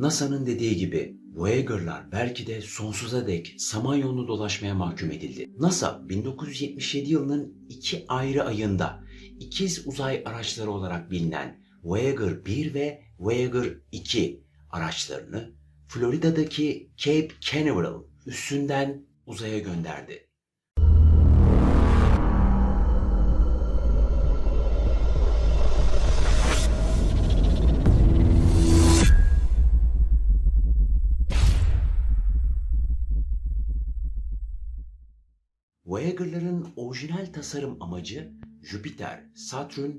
NASA'nın dediği gibi Voyager'lar belki de sonsuza dek Samanyolu'nu dolaşmaya mahkum edildi. NASA 1977 yılının iki ayrı ayında ikiz uzay araçları olarak bilinen Voyager 1 ve Voyager 2 araçlarını Florida'daki Cape Canaveral üssünden uzaya gönderdi. Voyager'ların orijinal tasarım amacı Jüpiter, Satürn,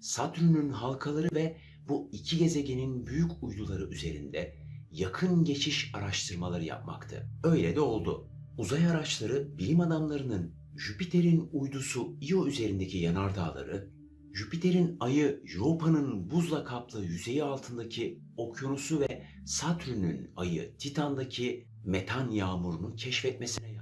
Satürn'ün halkaları ve bu iki gezegenin büyük uyduları üzerinde yakın geçiş araştırmaları yapmaktı. Öyle de oldu. Uzay araçları bilim adamlarının Jüpiter'in uydusu Io üzerindeki yanardağları, Jüpiter'in ayı Europa'nın buzla kaplı yüzeyi altındaki okyanusu ve Satürn'ün ayı Titan'daki metan yağmurunu keşfetmesine.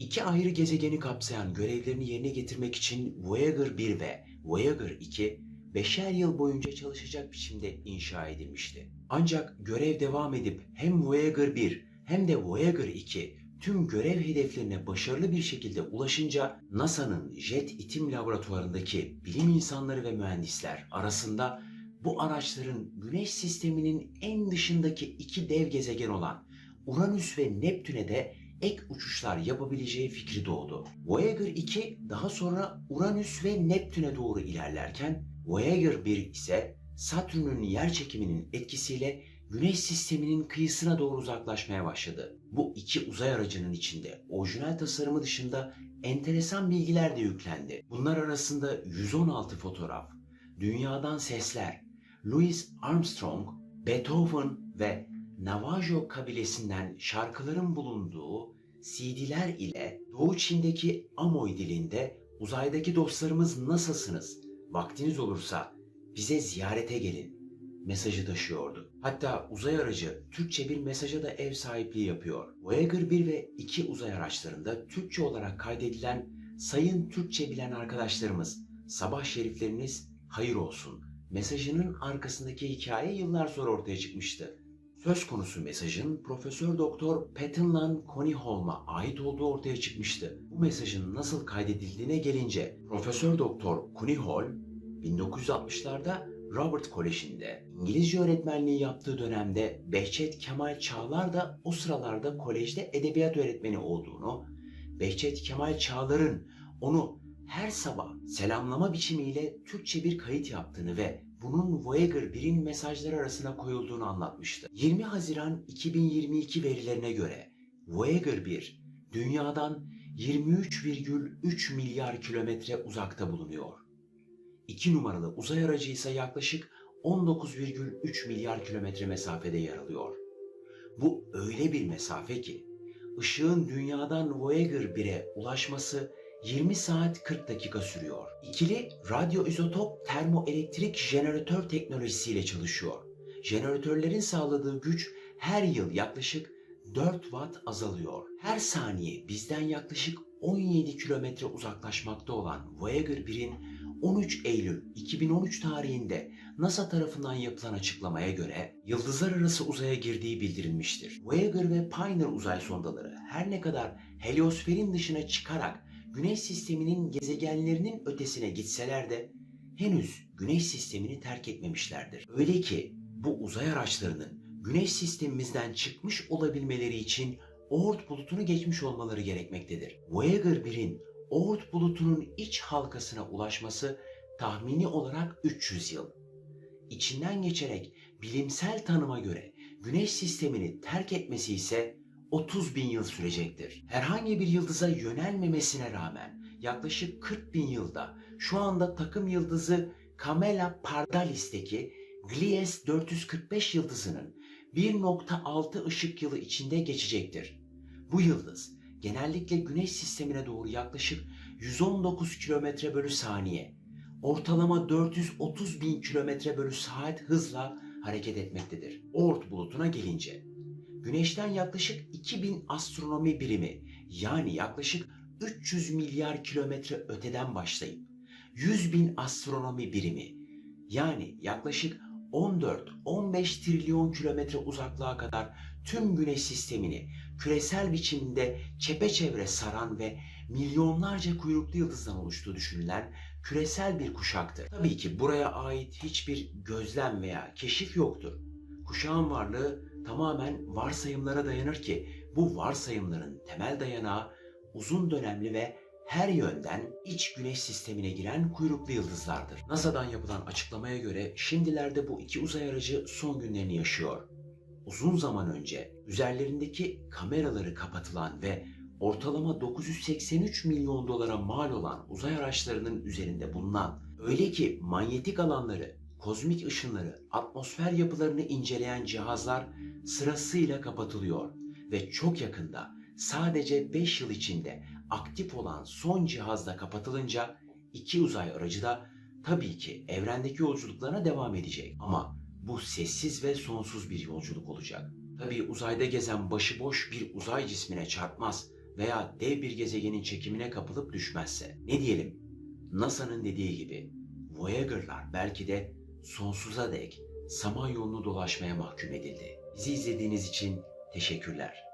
İki ayrı gezegeni kapsayan görevlerini yerine getirmek için Voyager 1 ve Voyager 2 beşer yıl boyunca çalışacak biçimde inşa edilmişti. Ancak görev devam edip hem Voyager 1 hem de Voyager 2 tüm görev hedeflerine başarılı bir şekilde ulaşınca NASA'nın Jet İtim Laboratuvarındaki bilim insanları ve mühendisler arasında bu araçların Güneş sisteminin en dışındaki iki dev gezegen olan Uranüs ve Neptün'e de ek uçuşlar yapabileceği fikri doğdu. Voyager 2 daha sonra Uranüs ve Neptün'e doğru ilerlerken Voyager 1 ise Satürn'ün yer çekiminin etkisiyle Güneş sisteminin kıyısına doğru uzaklaşmaya başladı. Bu iki uzay aracının içinde orijinal tasarımı dışında enteresan bilgiler de yüklendi. Bunlar arasında 116 fotoğraf, dünyadan sesler, Louis Armstrong, Beethoven ve Navajo kabilesinden şarkıların bulunduğu CD'ler ile Doğu Çin'deki Amoy dilinde uzaydaki dostlarımız nasılsınız? Vaktiniz olursa bize ziyarete gelin mesajı taşıyordu. Hatta uzay aracı Türkçe bir mesaja da ev sahipliği yapıyor. Voyager 1 ve 2 uzay araçlarında Türkçe olarak kaydedilen sayın Türkçe bilen arkadaşlarımız sabah şerifleriniz hayır olsun mesajının arkasındaki hikaye yıllar sonra ortaya çıkmıştı. Söz konusu mesajın Profesör Doktor Pattonlan Conyholm'a ait olduğu ortaya çıkmıştı. Bu mesajın nasıl kaydedildiğine gelince Profesör Doktor Conyholm 1960'larda Robert Koleji'nde İngilizce öğretmenliği yaptığı dönemde Behçet Kemal Çağlar da o sıralarda kolejde edebiyat öğretmeni olduğunu, Behçet Kemal Çağlar'ın onu her sabah selamlama biçimiyle Türkçe bir kayıt yaptığını ve bunun Voyager 1'in mesajları arasına koyulduğunu anlatmıştı. 20 Haziran 2022 verilerine göre Voyager 1 dünyadan 23,3 milyar kilometre uzakta bulunuyor. 2 numaralı uzay aracı ise yaklaşık 19,3 milyar kilometre mesafede yer alıyor. Bu öyle bir mesafe ki ışığın dünyadan Voyager 1'e ulaşması 20 saat 40 dakika sürüyor. İkili radyoizotop termoelektrik jeneratör teknolojisiyle çalışıyor. Jeneratörlerin sağladığı güç her yıl yaklaşık 4 watt azalıyor. Her saniye bizden yaklaşık 17 kilometre uzaklaşmakta olan Voyager 1'in 13 Eylül 2013 tarihinde NASA tarafından yapılan açıklamaya göre yıldızlar arası uzaya girdiği bildirilmiştir. Voyager ve Pioneer uzay sondaları her ne kadar heliosferin dışına çıkarak Güneş sisteminin gezegenlerinin ötesine gitseler de henüz Güneş sistemini terk etmemişlerdir. Öyle ki bu uzay araçlarının Güneş sistemimizden çıkmış olabilmeleri için Oort bulutunu geçmiş olmaları gerekmektedir. Voyager 1'in Oort bulutunun iç halkasına ulaşması tahmini olarak 300 yıl. İçinden geçerek bilimsel tanıma göre Güneş sistemini terk etmesi ise 30 bin yıl sürecektir. Herhangi bir yıldıza yönelmemesine rağmen yaklaşık 40 bin yılda şu anda takım yıldızı Camela Pardalis'teki Glies 445 yıldızının 1.6 ışık yılı içinde geçecektir. Bu yıldız genellikle güneş sistemine doğru yaklaşık 119 kilometre bölü saniye, ortalama 430 bin kilometre bölü saat hızla hareket etmektedir. Oort bulutuna gelince, Güneşten yaklaşık 2000 astronomi birimi yani yaklaşık 300 milyar kilometre öteden başlayıp 100 bin astronomi birimi yani yaklaşık 14-15 trilyon kilometre uzaklığa kadar tüm güneş sistemini küresel biçimde çepeçevre saran ve milyonlarca kuyruklu yıldızdan oluştuğu düşünülen küresel bir kuşaktır. Tabii ki buraya ait hiçbir gözlem veya keşif yoktur. Kuşağın varlığı tamamen varsayımlara dayanır ki bu varsayımların temel dayanağı uzun dönemli ve her yönden iç güneş sistemine giren kuyruklu yıldızlardır. NASA'dan yapılan açıklamaya göre şimdilerde bu iki uzay aracı son günlerini yaşıyor. Uzun zaman önce üzerlerindeki kameraları kapatılan ve ortalama 983 milyon dolara mal olan uzay araçlarının üzerinde bulunan öyle ki manyetik alanları, kozmik ışınları, atmosfer yapılarını inceleyen cihazlar sırasıyla kapatılıyor ve çok yakında sadece 5 yıl içinde aktif olan son cihaz da kapatılınca iki uzay aracı da tabii ki evrendeki yolculuklarına devam edecek. Ama bu sessiz ve sonsuz bir yolculuk olacak. Tabii uzayda gezen başıboş bir uzay cismine çarpmaz veya dev bir gezegenin çekimine kapılıp düşmezse. Ne diyelim? NASA'nın dediği gibi Voyager'lar belki de sonsuza dek Samanyolu'nu dolaşmaya mahkum edildi. Bizi izlediğiniz için teşekkürler.